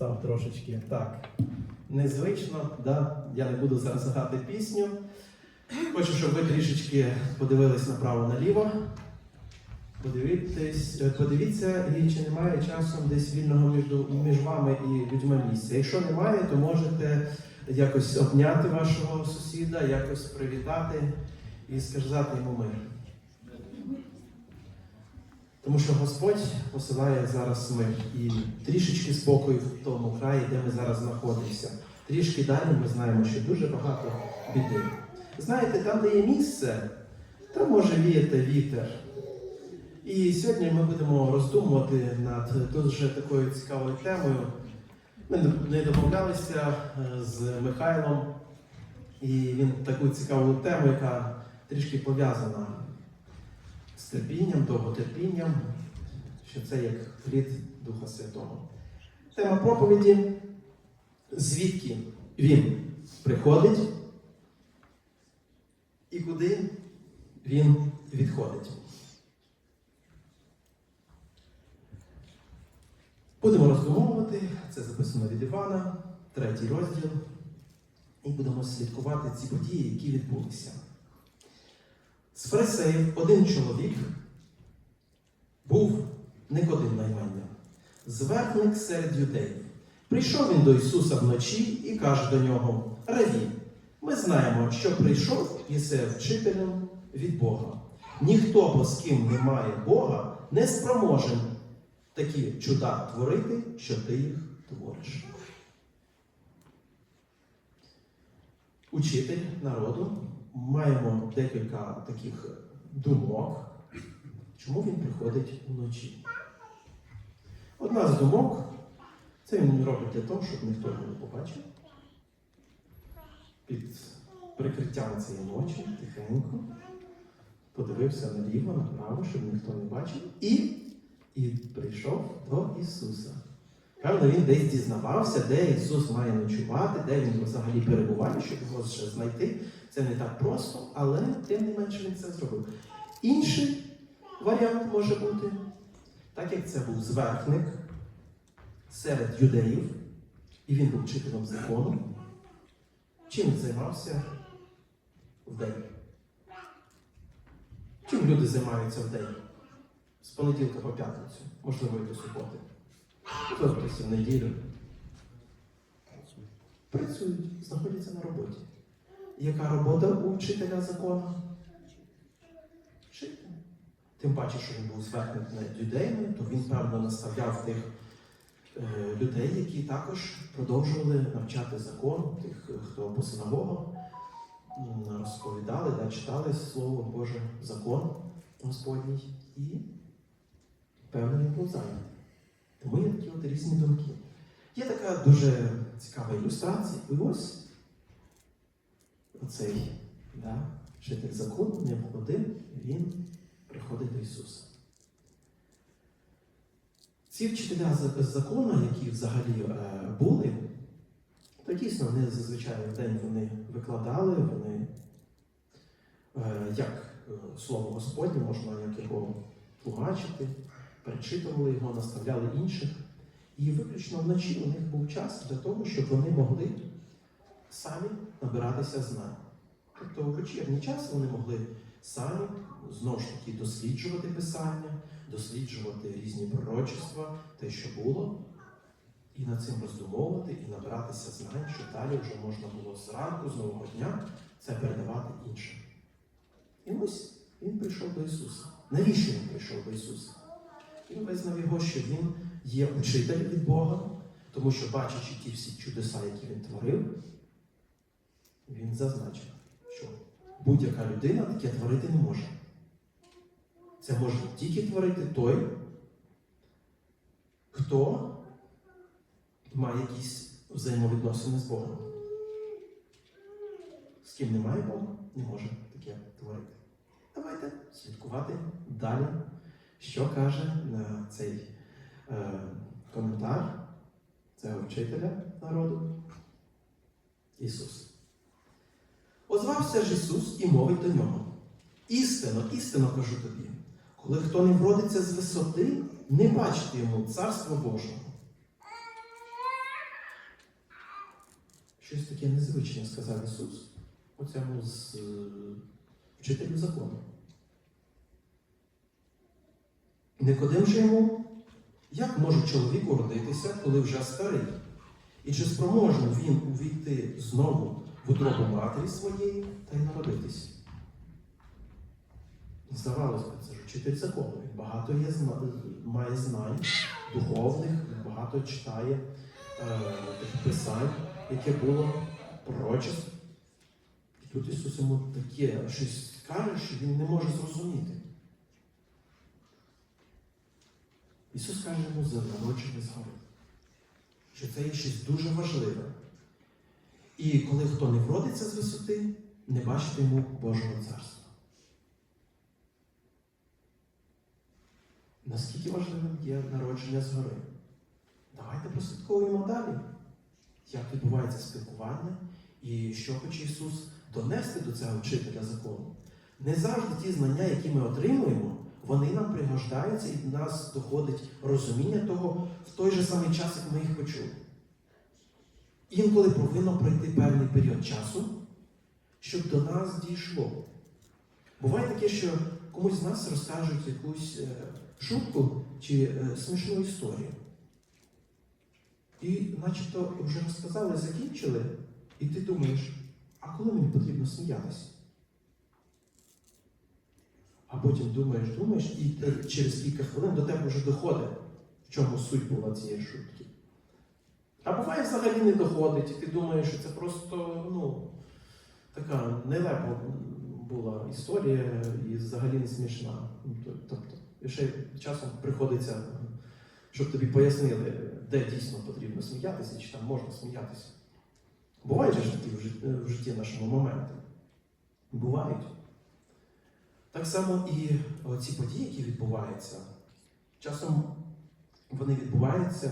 став трошечки так незвично. Да? Я не буду зараз грати пісню. Хочу, щоб ви трішечки подивились направо-наліво. Подивіться, і чи немає часом десь вільного між вами і людьми місця. Якщо немає, то можете якось обняти вашого сусіда, якось привітати і сказати йому мир. Тому що Господь посилає зараз мир і трішечки спокою в тому краї, де ми зараз знаходимося. Трішки далі ми знаємо, що дуже багато біди. Знаєте, там, де є місце, там може віяти вітер. І сьогодні ми будемо роздумувати над дуже такою цікавою темою. Ми не домовлялися е, з Михайлом, і він таку цікаву тему, яка трішки пов'язана терпінням, довготерпінням, що це як плід Духа Святого. Тема проповіді, звідки він приходить і куди він відходить. Будемо роздумовувати, це записано від Івана, третій розділ, і будемо слідкувати ці події, які відбулися. З фарисеїв один чоловік був Никодим на імення, зверхник серед юдеїв. Прийшов він до Ісуса вночі і каже до нього: Раві, ми знаємо, що прийшов єсе вчителем від Бога. Ніхто, бо з ким немає Бога, не спроможен такі чуда творити, що ти їх твориш. Учитель народу маємо декілька таких думок, чому він приходить вночі. Одна з думок це він робить для того, щоб ніхто його не побачив. Під прикриттям цієї ночі тихенько подивився наліво, направо, щоб ніхто не бачив, і, і прийшов до Ісуса. Певно, він десь дізнавався, де Ісус має ночувати, де він взагалі перебуває, щоб його ще знайти. Це не так просто, але тим не менше він це зробив. Інший варіант може бути, так як це був зверхник серед юдеїв, і він був вчителем закону, чим займався вдень? Чим люди займаються вдень? З понеділка по п'ятницю, можливо, і до суботи. Хтось в неділю. Працюють, знаходяться на роботі. Яка робота у вчителя закону? Вчитель. Тим паче, що він був зверхник над юдеями, то він, певно, наставляв тих е, людей, які також продовжували навчати закон, тих, хто по синагогах розповідали, да, читали Слово Боже, закон Господній, і певно він був зайнятий. Тому є такі от різні думки. Є така дуже цікава ілюстрація. І ось оцей да, вчитель закону, не один, він приходить до Ісуса. Ці вчителя закону, які взагалі е, були, то дійсно вони зазвичай в день вони викладали, вони е, як е, слово Господнє, можна як його тлумачити, перечитували його, наставляли інших. І виключно вночі у них був час для того, щоб вони могли самі набиратися знань. Тобто у вечірній час вони могли самі знову ж таки досліджувати писання, досліджувати різні пророчества, те, що було, і над цим роздумовувати, і набиратися знань, що далі вже можна було зранку, з нового дня це передавати іншим. І ось він прийшов до Ісуса. Навіщо він прийшов до Ісуса? Він визнав його, що він є учитель від Бога, тому що, бачачи ті всі чудеса, які він творив, він зазначив, що будь-яка людина таке творити не може. Це може тільки творити той, хто має якісь взаємовідносини з Богом. З ким немає Бога, не може таке творити. Давайте слідкувати далі, що каже на цей е, коментар цього вчителя народу Ісус. Озвався ж Ісус і мовить до нього. Істинно, істинно кажу тобі, коли хто не вродиться з висоти, не бачити йому Царства Божого. щось таке незвичне сказав Ісус оцьому з е, вчителю закону. Никодим же йому, як може чоловік уродитися, коли вже старий? І чи спроможний він увійти знову в утробу матері своєї та й народитись? Здавалося б, це ж вчитель закону. Він багато є, має знань духовних, багато читає е, тих писань, яке було пророчество. І тут Ісус йому таке щось каже, що він не може зрозуміти. Ісус каже йому за народження згори, що це є щось дуже важливе. І коли хто не вродиться з висоти, не бачить йому Божого царства. Наскільки важливим є народження згори? Давайте прослідковуємо далі, як відбувається спілкування і що хоче Ісус донести до цього вчителя закону. Не завжди ті знання, які ми отримуємо, вони нам пригождаються і до нас доходить розуміння того в той же самий час, як ми їх почули. Інколи повинно пройти певний період часу, щоб до нас дійшло. Буває таке, що комусь з нас розкажуть якусь е, шутку чи е, смішну історію. І начебто вже розказали, закінчили, і ти думаєш, а коли мені потрібно сміятися? А потім думаєш, думаєш, і е, через кілька хвилин до тебе вже доходить, в чому суть була цієї шутки. А буває взагалі не доходить, і ти думаєш, що це просто ну, така нелепа була історія і взагалі не смішна. Ну, Тобто, ще часом приходиться, щоб тобі пояснили, де дійсно потрібно сміятися, чи там можна сміятися. Бувають ж такі в житті, в житті нашому моменти. Бувають. Так само і ці події, які відбуваються, часом вони відбуваються,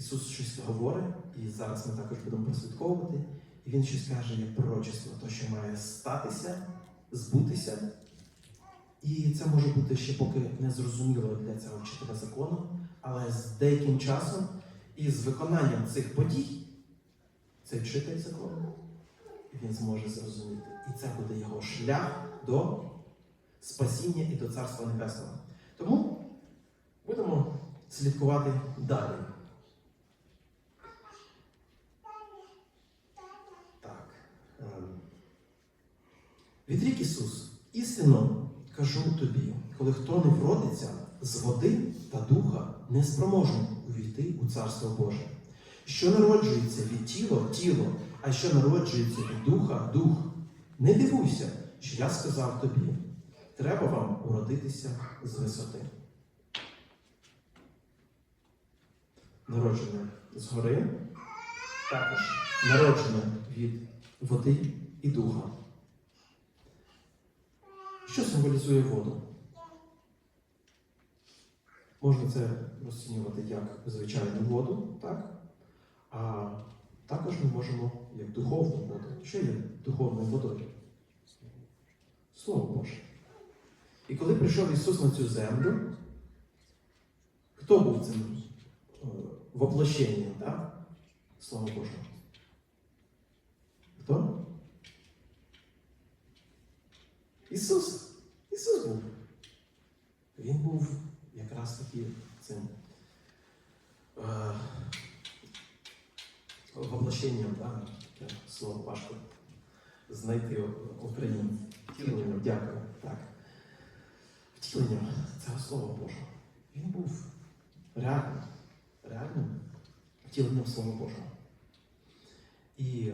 Ісус щось говорить, і зараз ми також будемо прослідковувати, і Він щось каже як пророчество, то, що має статися, збутися. І це може бути ще поки не зрозуміло для цього вчителя закону, але з деяким часом і з виконанням цих подій цей вчитель закону він зможе зрозуміти. І це буде його шлях до спасіння і до Царства Небесного. Тому будемо слідкувати далі. Так. ем. Відрік Ісус, істинно кажу тобі, коли хто не вродиться з води та духа, не спроможний увійти у Царство Боже. Що народжується від тіла тіло, а що народжується від духа дух. Не дивуйся, що я сказав тобі. Треба вам уродитися з висоти. Народження згори, також народження від води і духа. Що символізує воду? Можна це розцінювати як звичайну воду, так? А також ми можемо як духовну воду. Що є духовною водою? Слово Боже. І коли прийшов Ісус на цю землю, хто був цим е, воплощенням, так? Слава? Хто? Ісус. Ісус був. Він був якраз таки цим е, воплощенням, да? слово важко знайти в Україні. Втіленням, дякую. Так. Втіленням цього слова Божого. Він був реальним, реальним втіленням Слова Божого. І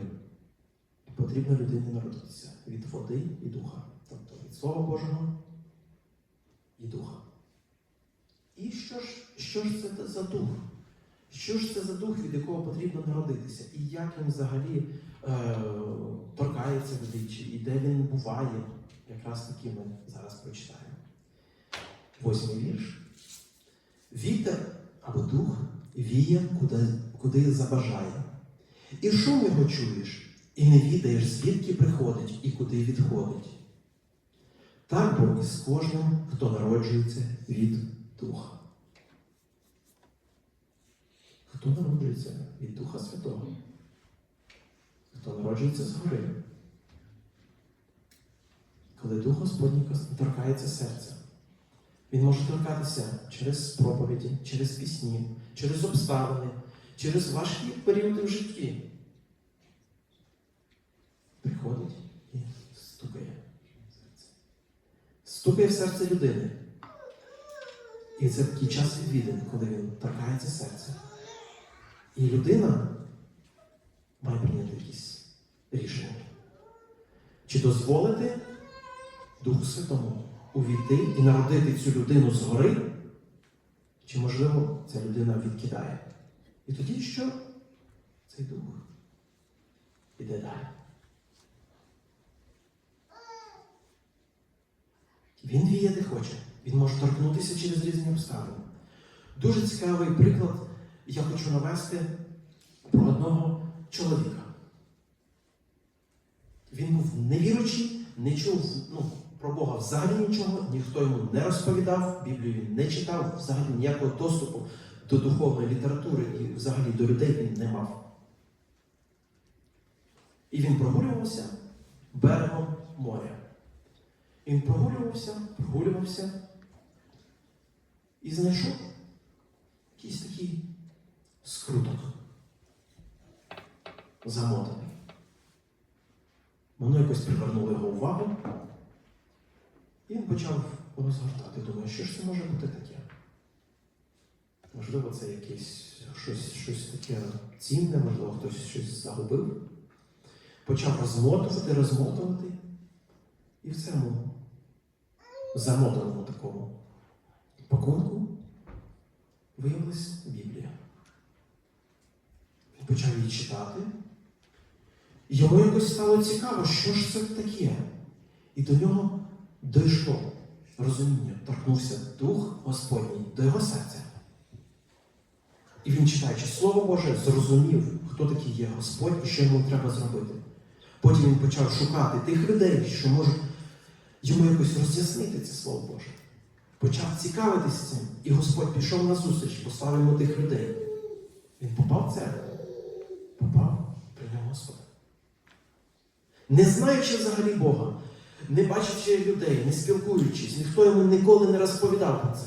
потрібно людині народитися від води і духа. Тобто від Слова Божого і духа. І що ж, що ж це за дух? Що ж це за дух, від якого потрібно народитися? І як він взагалі е, торкається чи- і де він буває? Якраз таки ми зараз прочитаємо. Восьмий вірш. Вітер або дух віє, куди, куди забажає. І шум його чуєш, і не відаєш, звідки приходить і куди відходить. Так бо і з кожним, хто народжується від Духа. Хто народжується від Духа Святого? хто народжується згори. Коли Дух Господній торкається серця, він може торкатися через проповіді, через пісні, через обставини, через важкі періоди в житті. Приходить і стукає в серце. Стукає в серце людини. І це такий час відвідин, коли він торкається серця. І людина має прийняти якісь рішення. Чи дозволити Духу Святому увійти і народити цю людину згори, чи, можливо, ця людина відкидає. І тоді що? Цей дух іде далі. Він де хоче. Він може торкнутися через різні обставини. Дуже цікавий приклад я хочу навести про одного чоловіка. Він був невіруючий, не чув ну, про Бога взагалі нічого, ніхто йому не розповідав, Біблію він не читав, взагалі ніякого доступу до духовної літератури і взагалі до людей він не мав. І він прогулювався берегом моря. Він прогулювався, прогулювався і знайшов якийсь такий скруток замотаний. Воно якось привернуло його увагу, і він почав розгортати. Думаю, що ж це може бути таке? Можливо, це якесь щось, щось таке цінне, можливо, хтось щось загубив. Почав розмотувати, розмотувати. І в цьому замотаному такому пакунку виявилась Біблія. Він почав її читати. Йому якось стало цікаво, що ж це таке. І до нього дійшло розуміння, торкнувся Дух Господній до його серця. І він, читаючи Слово Боже, зрозумів, хто такий є Господь і що йому треба зробити. Потім він почав шукати тих людей, що можуть йому якось роз'яснити це Слово Боже. Почав цікавитись цим, і Господь пішов на зустріч, послав йому тих людей. Він попав в церкву, попав, прийняв Господа. Не знаючи взагалі Бога, не бачачи людей, не спілкуючись, ніхто йому ніколи не розповідав про це.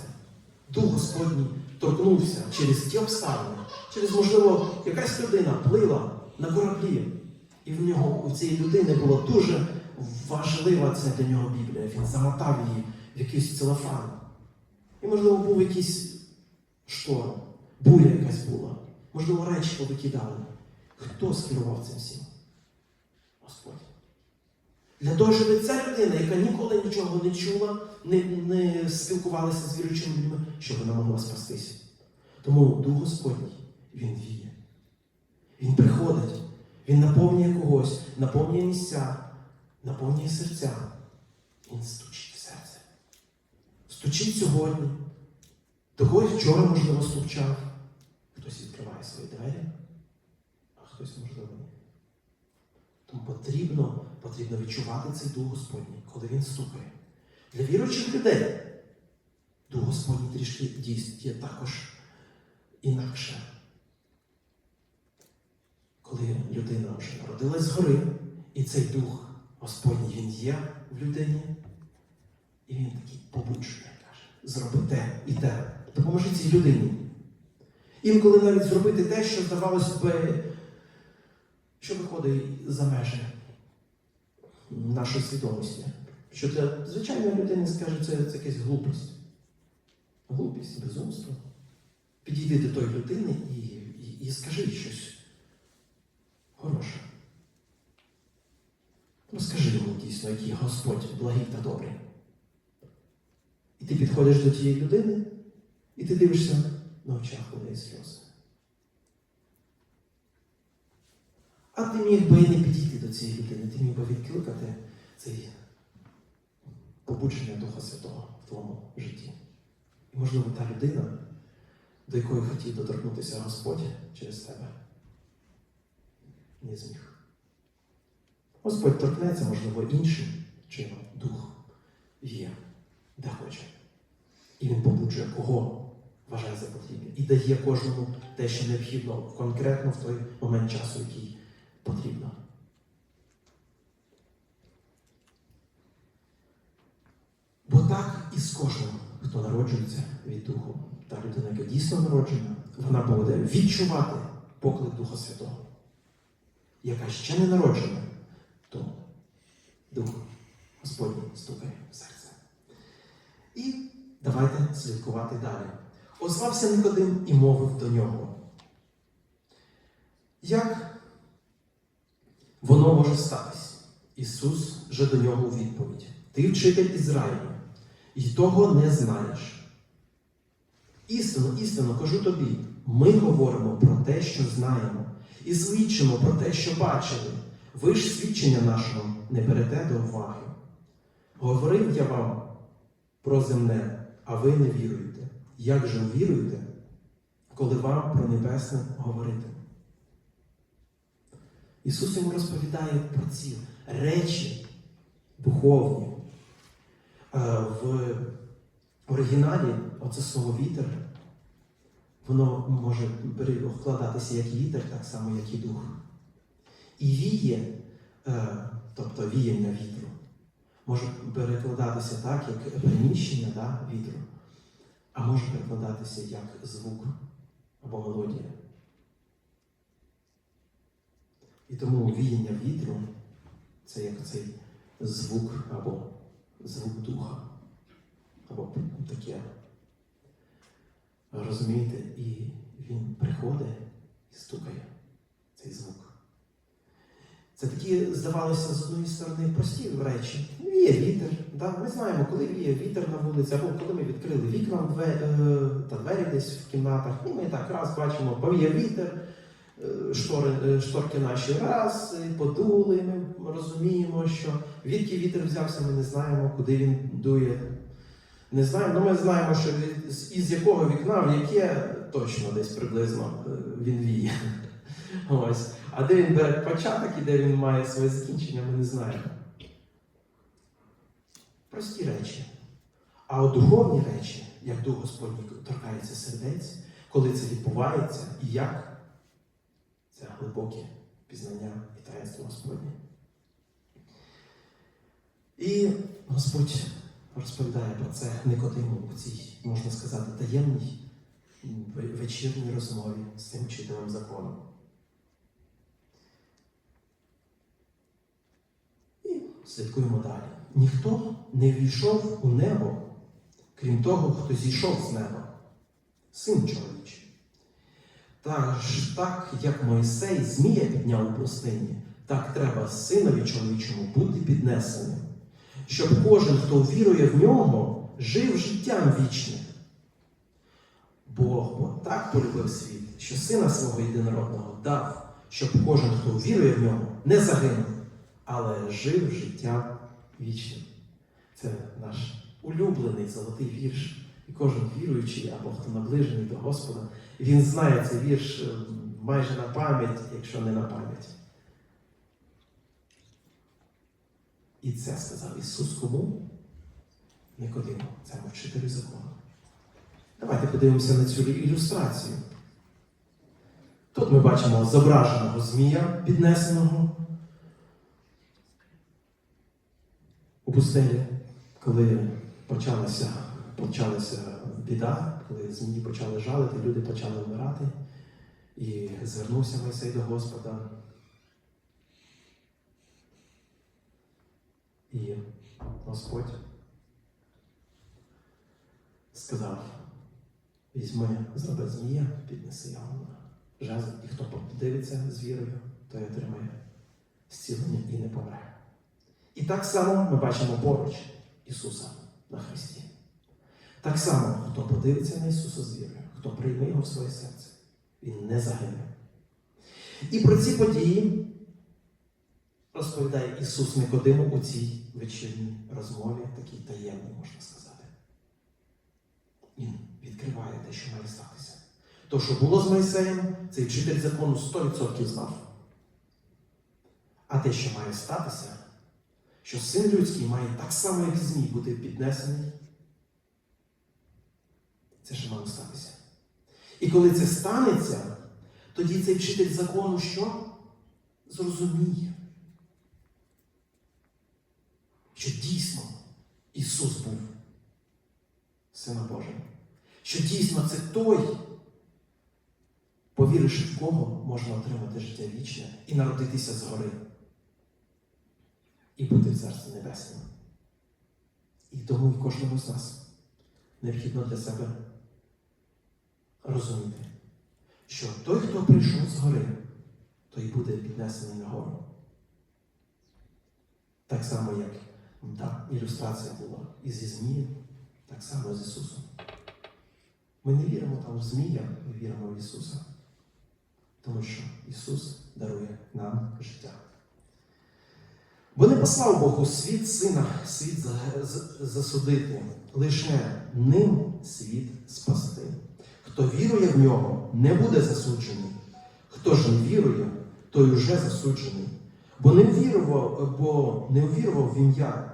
Дух Господній торкнувся через ті обставини, через, можливо, якась людина плила на кораблі, і в нього у цієї людини було дуже важлива це для нього Біблія. Він замотав її в якийсь целофан. І, можливо, був якийсь шторм, буря якась була. Можливо, речі повикидали. Хто скерував цим всім? Господь. Для того, щоб ця людина, яка ніколи нічого не чула, не, не спілкувалася з віруючими людьми, щоб вона могла спастися. Тому Дух Господній, Він віє. Він приходить, Він наповнює когось, наповнює місця, наповнює серця. Він стучить в серце. Стучить сьогодні. До когось вчора, можливо, стучав. Хтось відкриває свої двері, а хтось, можливо, ні. Тому потрібно, потрібно відчувати цей Дух Господній, коли він стукає. Для віруючих людей Дух Господній трішки дійсно також інакше. Коли людина вже народилась згори, і цей Дух Господній він є в людині, і він такий побуджує, каже, зроби те і те. Допоможи цій людині. Інколи навіть зробити те, що здавалось би, що виходить за межі нашої свідомості. Що для звичайної людини скаже, це, це якась глупость. Глупість, безумство. Підійди до тої людини і, і, і скажи щось хороше. Розкажи йому дійсно, який Господь благий та добрий. І ти підходиш до тієї людини, і ти дивишся на очах у неї сльози. А ти міг би і не підійти до цієї людини, ти міг би відкликати цей побудження Духа Святого в твоєму житті. І, можливо, та людина, до якої хотів доторкнутися Господь через тебе, не зміг. Господь торкнеться, можливо, іншим чином. Дух є, де хоче. І він побуджує, кого вважає за потрібне. І дає кожному те, що необхідно, конкретно в той момент часу, який потрібно. Бо так і з кожним, хто народжується від Духу, та людина, яка дійсно народжена, вона буде відчувати поклик Духа Святого, яка ще не народжена то Дух Господній стукає в серце. І давайте слідкувати далі. Озвався Никодим і мовив до нього. Як воно може статись? Ісус же до нього у відповідь. Ти вчитель Ізраїлю, і того не знаєш. Істинно, істинно кажу тобі, ми говоримо про те, що знаємо, і свідчимо про те, що бачили. Ви ж свідчення нашого не берете до уваги. Говорив я вам про земне, а ви не віруєте. Як же віруєте, коли вам про небесне говорити? Ісус йому розповідає про ці речі духовні. Е, В оригіналі оце слово вітер, воно може вкладатися як вітер, так само, як і дух. І віє, е, тобто віяння вітру, може перекладатися так, як приміщення да, вітру, а може перекладатися як звук або мелодія. І тому віяння вітру це як цей звук або звук духа. Або таке. Розумієте, і він приходить і стукає цей звук. Це такі, здавалося, з однієї сторони прості речі. Віє вітер. Да? Ми знаємо, коли віє вітер на вулиці, або коли ми відкрили вікна е, та двері десь в кімнатах, і ми так раз бачимо, повіє вітер, е, штори, е, шторки наші раз, подули, ми розуміємо, що відки вітер взявся, ми не знаємо, куди він дує. Не знаємо, ну ми знаємо, що із якого вікна, в яке точно десь приблизно він віє. Ось. А де він бере початок і де він має своє закінчення, ми не знаємо. Прості речі. А от духовні речі, як Дух Господній торкається сердець, коли це відбувається і як, це глибоке пізнання і таїнство Господнє. І Господь розповідає про це Никодиму у цій, можна сказати, таємній вечірній розмові з цим вчителем закону. І слідкуємо далі. Ніхто не війшов у небо, крім того, хто зійшов з неба, син чоловічий. Та ж так, як Мойсей Змія підняв у пустині, так треба синові чоловічому бути піднесеним, щоб кожен, хто вірує в нього, жив життям вічним. Бог бо так полюбив світ, що сина свого єдинородного дав, щоб кожен, хто вірує в нього, не загинув, але жив життям вічним. Це наш улюблений золотий вірш. І кожен віруючий або хто наближений до Господа, він знає цей вірш е, майже на пам'ять, якщо не на пам'ять. І це сказав Ісус кому? Никодиму, це вчителю закону. Давайте подивимося на цю ілюстрацію. Тут ми бачимо зображеного змія піднесеного у пустелі, коли почалася, почалася біда, коли змії почали жалити, люди почали вмирати. І звернувся Мойсей до Господа. І Господь сказав, візьми, зроби змія, піднеси його жезл, і хто подивиться з вірою, той отримає зцілення і не помре. І так само ми бачимо поруч Ісуса на Христі. Так само, хто подивиться на Ісуса з вірою, хто прийме його в своє серце, він не загине. І про ці події розповідає Ісус Никодиму у цій вечірній розмові, такій таємній, можна сказати. Він відкриває те, що має статися. То, що було з Мойсеєм, цей вчитель закону 100% знав. А те, що має статися, що син людський має так само, як змій, бути піднесений, це ще має статися. І коли це станеться, тоді цей вчитель закону що? Зрозуміє, що дійсно Ісус був Сина Божого. Що дійсно це той, повіривши в кого можна отримати життя вічне і народитися згори. І бути в Царстві Небесному. І тому і кожному з нас необхідно для себе розуміти, що той, хто прийшов згори, той буде піднесений нагору. Так само, як та ілюстрація була і зі Змієм, так само з Ісусом. Ми не віримо там в Змія, ми віримо в Ісуса. Тому що Ісус дарує нам життя. Бо не послав Бог у світ сина, світ засудити, лише ним світ спасти. Хто вірує в нього, не буде засуджений. Хто ж не вірує, той уже засуджений. Бо не вірував, бо не увірував в ім'я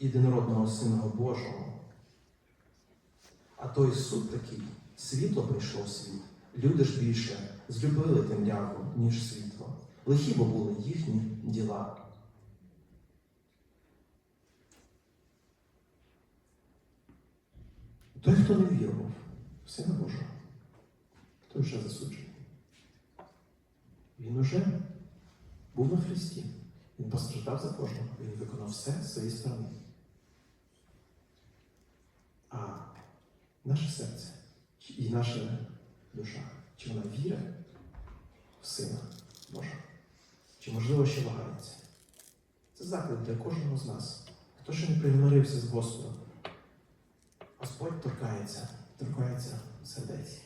єдинородного Сина Божого. А той суд такий, світло прийшло в світ. Люди ж більше злюбили темряву, ніж світло. Лихі бо були їхні діла. Той, хто не вірував в Сина Божого, той вже засуджений. Він уже був на Христі. Він постраждав за кожного, він виконав все з своєї сторони. А наше серце і наша душа, чи вона вірить в Сина Божого, чи можливо ще вагається? Це заклик для кожного з нас. Хто ще не примирився з Господом, Господь торкається, торкається сердець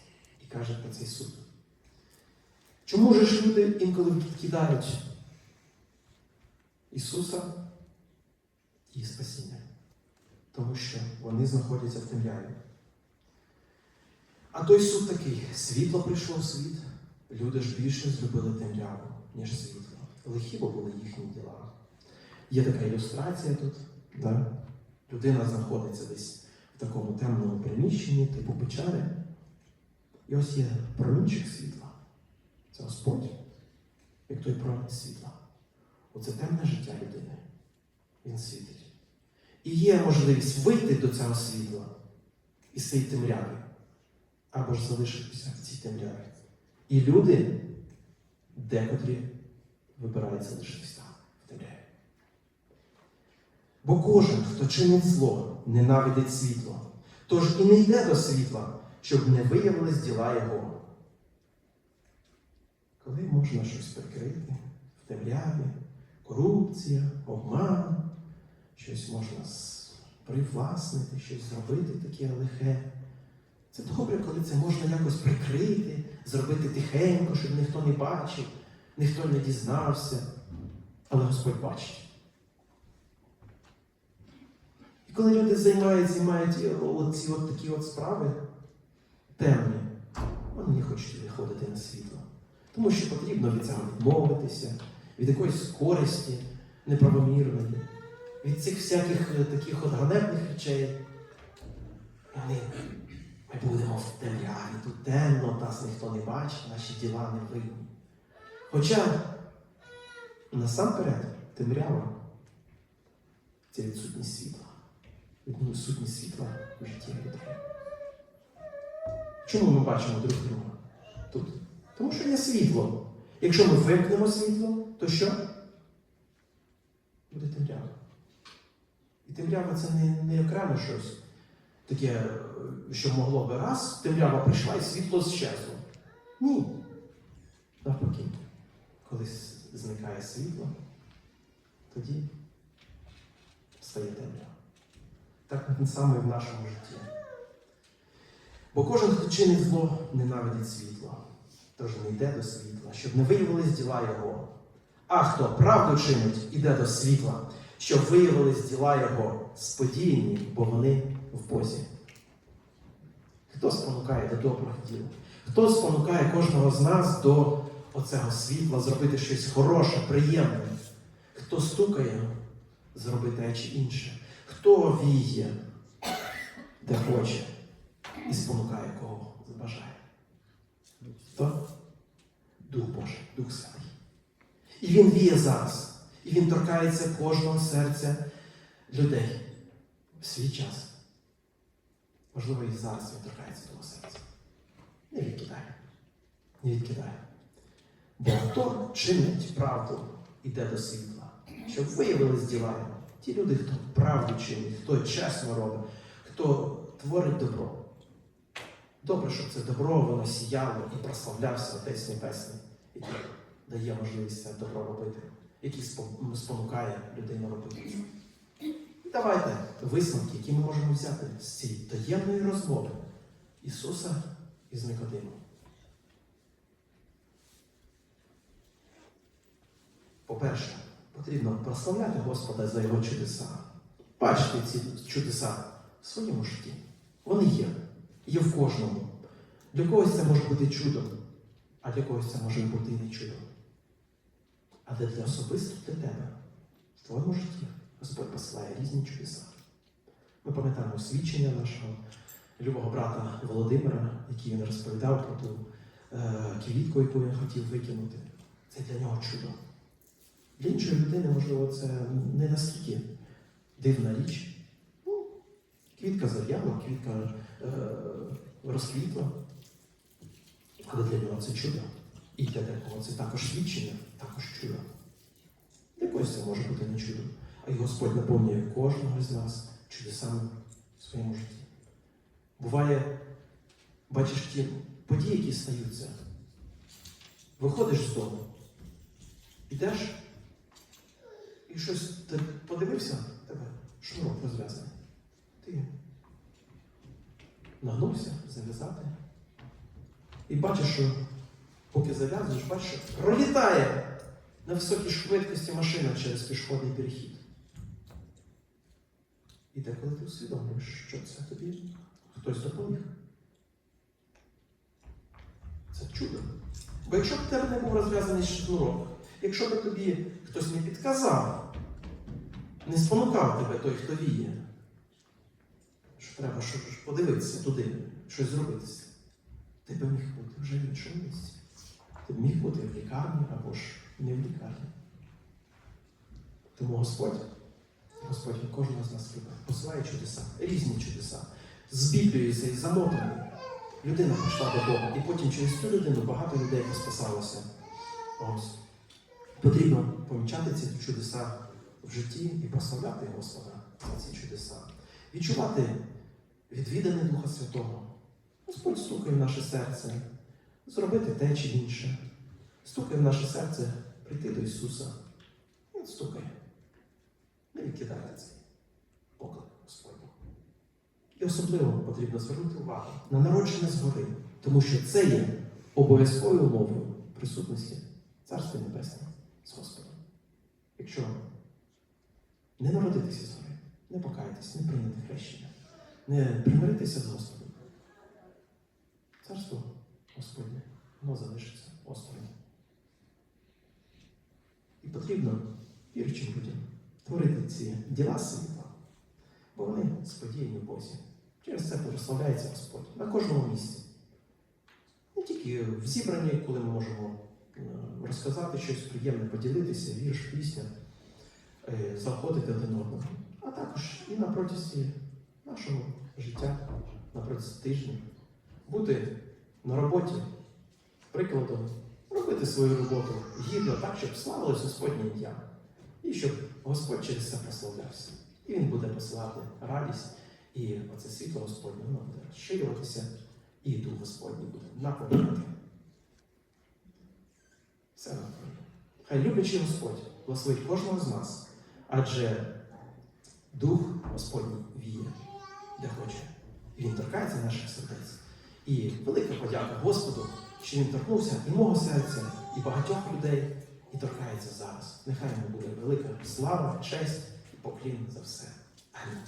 і каже про цей суд. Чому ж люди інколи відкидають Ісуса і спасіння? Тому що вони знаходяться в темряві. А той суд такий: світло прийшло в світ, люди ж більше злюбили темряву, ніж світло. Лихі були їхні діла. Є така ілюстрація тут. Да? Людина знаходиться десь в такому темному приміщенні, типу печери. І ось є промінчик світла. Це Господь, як той промінь світла. Оце темне життя людини. Він світить. І є можливість вийти до цього світла і з цієї темряви, або ж залишитися в цій темряві. І люди, декотрі вибирають залишитися в темряві. Бо кожен, хто чинить зло, ненавидить світло, тож і не йде до світла, щоб не виявились діла його. Коли можна щось прикрити в темряві, корупція, обман, щось можна привласнити, щось зробити таке лихе. Це добре, коли це можна якось прикрити, зробити тихенько, щоб ніхто не бачив, ніхто не дізнався. Але Господь бачить. І коли люди займаються і мають ці от такі от справи темні, вони не хочуть виходити на світло. Тому що потрібно від цього відмовитися, від якоїсь користі неправомірної, від цих всяких е, таких от ганебних речей. І вони, ми будемо в темряві, тут темно, нас ніхто не бачить, наші діла не видні. Хоча насамперед темрява це відсутність світла. Відсутність світла в житті людей. Чому ми бачимо друг друга тут? Тому що є світло. Якщо ми вимкнемо світло, то що? Буде темрява. І темрява це не, не окремо щось таке, що могло би раз, темрява прийшла і світло щезло. Ні. Навпаки, коли зникає світло, тоді стає темрява. Так саме і в нашому житті. Бо кожен, хто чинить зло, ненавидить світло, тож не йде до світла, щоб не виявились діла його. А хто правду чинить, іде до світла, щоб виявились діла його сподіяні, бо вони в Бозі. Хто спонукає до добрих діл? Хто спонукає кожного з нас до оцього світла, зробити щось хороше, приємне? Хто стукає, зробити те чи інше? Хто віє, де хоче, і спонукає кого забажає? Хто? Дух Божий, Дух Святий. І він віє зараз. І він торкається кожного серця людей в свій час. Можливо, і зараз він торкається твого серця. Не відкидай. Не відкидай. Бо хто чинить правду, іде до світла, щоб виявились діла. Ті люди, хто правду чинить, хто чесно робить, хто творить добро. Добре, щоб це добро воно сіяло і прославлявся Отець Небесний, який дає можливість це добро робити, який спонукає людей робити. І давайте висновки, які ми можемо взяти з цієї таємної розмови Ісуса із Никодимом. По-перше, потрібно прославляти Господа за його чудеса. Бачити ці чудеса в своєму житті. Вони є. Є в кожному. Для когось це може бути чудом, а для когось це може бути і не чудом. Але для особисто для тебе, в твоєму житті, Господь посилає різні чудеса. Ми пам'ятаємо свідчення нашого любого брата Володимира, який він розповідав про ту е, квітку, яку він хотів викинути. Це для нього чудо. Для іншої людини, можливо, це не настільки дивна річ. Ну, квітка зав'яла, квітка е, розквітла. Але для нього це чудо. І для декого це також свідчення, також чудо. Для когось це може бути не чудо. А й Господь наповнює кожного з нас чудесами в своєму житті. Буває, бачиш ті події, які стаються. Виходиш з дому, ідеш, і щось ти подивився, тебе шнурок розв'язаний. Ти нагнувся зав'язати. І бачиш, що поки зав'язуєш, бачиш, що пролітає на високій швидкості машина через пішохідний перехід. І деколи ти усвідомлюєш, що це тобі хтось допоміг. Це чудо. Бо якщо б тебе не був розв'язаний шнурок, якщо б тобі хтось не підказав, не спонукав тебе той, хто віє, що треба що, подивитися туди, щось зробити. Ти б міг бути вже в іншому місці. Ти б міг бути в лікарні або ж не в лікарні. Тому Господь, Господь кожного з нас любить, посилає чудеса, різні чудеса. З Біблією цей замотаний. Людина прийшла до Бога, і потім через цю людину багато людей поспасалося. Ось. Потрібно помічати ці чудеса в житті і прославляти Господа за ці чудеса. Відчувати відвідане Духа Святого. Господь стукає в наше серце, зробити те чи інше. Стукає в наше серце прийти до Ісуса. Він стукає. Не відкидайте цей поклик Господній. І особливо потрібно звернути увагу на народження згори, тому що це є обов'язковою умовою присутності Царства Небесного з Господом. Якщо не народитися згори, не покаятися, не прийняти хрещення, не примиритися з Господом, царство Господнє, воно залишиться осторонь. І потрібно віручим людям творити ці діла світла, бо вони сподіяні в Бозі. Через це прославляється Господь на кожному місці. Не тільки в зібранні, коли ми можемо е, розказати щось приємне, поділитися, вірш, пісня, заходити один одного, а також і на протязі нашого життя, на протязі тижня, бути на роботі, прикладом, робити свою роботу гідно так, щоб славилось Господнє ім'я. І щоб Господь через це прославлявся. І Він буде посилати радість, і оце світло Господнє воно буде розширюватися, і Дух Господній буде наповнювати. Все навколо. Хай люблячий Господь благословить кожного з нас, адже Дух Господній віє, де хоче. Він торкається наших сердець. І велика подяка Господу, що він торкнувся і мого серця, і багатьох людей, і торкається зараз. Нехай йому буде велика слава, честь і поклін за все. Амінь.